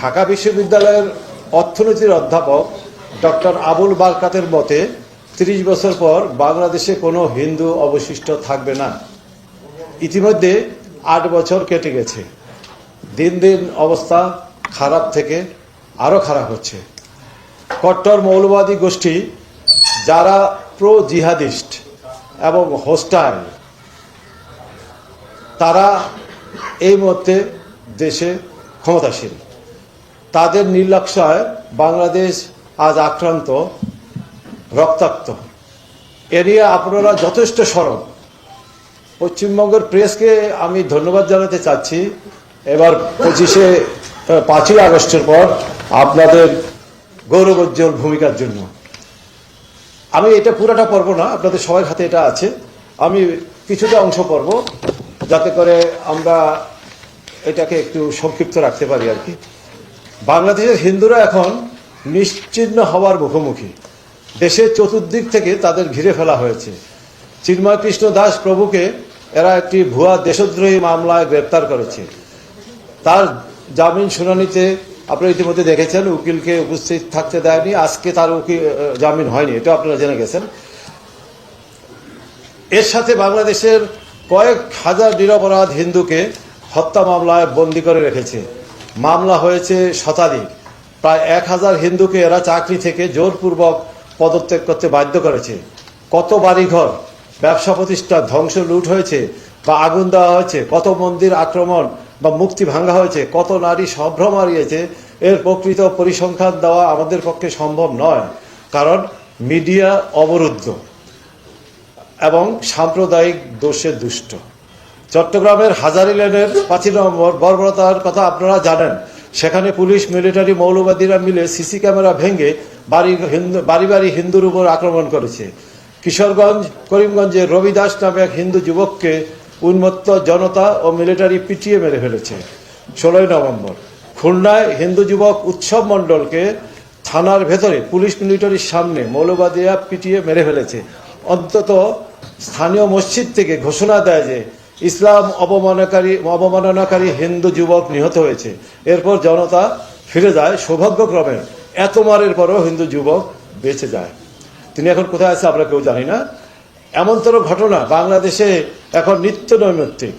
ঢাকা বিশ্ববিদ্যালয়ের অর্থনীতির অধ্যাপক ডক্টর আবুল বারকাতের মতে, ত্রিশ বছর পর বাংলাদেশে কোনো হিন্দু অবশিষ্ট থাকবে না। ইতিমধ্যে আট বছর কেটে গেছে। দিন দিন অবস্থা খারাপ থেকে আরও খারাপ হচ্ছে। কট্টর মৌলবাদী গোষ্ঠী যারা প্রো জিহাদিস্ট এবং হোস্টাইল, তারা এই মুহূর্তে দেশে ক্ষমতাসীন তাদের নির্লক্ষায় বাংলাদেশ আজ আক্রান্ত, রক্তাক্ত। এ নিয়ে আপনারা যথেষ্ট সরব পশ্চিমবঙ্গের প্রেসকে আমি ধন্যবাদ জানাতে চাচ্ছি। এবার পঁচিশে পাঁচই আগস্টের পর আপনাদের গৌরবোজ্জ্বল ভূমিকার জন্য। আমি এটা পুরাটা পড়ব না, আপনাদের সবার হাতে এটা আছে। আমি কিছুটা অংশ পড়ব যাতে করে আমরা এটাকে একটু সংক্ষিপ্ত রাখতে পারি আর কি। বাংলাদেশের হিন্দুরা এখন নিশ্চিহ্ন হওয়ার মুখোমুখি। দেশের চতুর্দিক থেকে তাদের ঘিরে ফেলা হয়েছে। চিন্ময় কৃষ্ণ দাস প্রভুকে এরা একটি ভুয়া দেশদ্রোহী মামলায় গ্রেপ্তার করেছে। তার জামিন শুনানিতে আপনারা ইতিমধ্যে দেখেছেন, উকিলকে উপস্থিত থাকতে দেয়নি। আজকে তার উকিল জামিন হয়নি, এটা আপনারা জেনে গেছেন। এর সাথে বাংলাদেশের কয়েক হাজার নিরপরাধ হিন্দুকে হত্যা মামলায় বন্দি করে রেখেছে। মামলা হয়েছে শতাধিক। প্রায় এক হাজার হিন্দুকে এরা চাকরি থেকে জোরপূর্বক পদত্যাগ করতে বাধ্য করেছে। কত বাড়িঘর, ব্যবসা প্রতিষ্ঠান ধ্বংস, লুট হয়েছে বা আগুন দেওয়া হয়েছে, কত মন্দির আক্রমণ বা মুক্তি ভাঙ্গা হয়েছে, কত নারী সম্ভ্রম হারিয়েছে, এর প্রকৃত পরিসংখ্যান দেওয়া আমাদের পক্ষে সম্ভব নয়, কারণ মিডিয়া অবরুদ্ধ এবং সাম্প্রদায়িক দোষে দুষ্ট। চট্টগ্রামের হাজারি লেনের পাঁচই নম্বর বর্বরতার কথা আপনারা জানেন। সেখানে পুলিশ, মিলিটারি, মৌলবাদীরা মিলে সিসি ক্যামেরা ভেঙে বাড়ি হিন্দু, বাড়ি বাড়ি হিন্দুর উপর আক্রমণ করেছে। কিশোরগঞ্জ করিমগঞ্জে রবি দাস নামে এক হিন্দু যুবককে উন্মত্ত জনতা ও মিলিটারি পিটিয়ে মেরে ফেলেছে। ষোলোই নভেম্বর। খুলনায় হিন্দু যুবক উৎসব মণ্ডলকে থানার ভেতরে পুলিশ মিলিটারির সামনে মৌলবাদীরা পিটিয়ে মেরে ফেলেছে। অন্তত স্থানীয় মসজিদ থেকে ঘোষণা দেয় যে ইসলাম অবমাননাকারী অবমাননাকারী হিন্দু যুবক নিহত হয়েছে। এরপর জনতা ফিরে যায় সৌভাগ্যক্রমে। এত মারের পরও হিন্দু যুবক বেঁচে যায়। তিনি এখন কোথায় আছে আমরা কেউ জানি না। এমনতর ঘটনা বাংলাদেশে এখন নিত্য নৈমিত্তিক।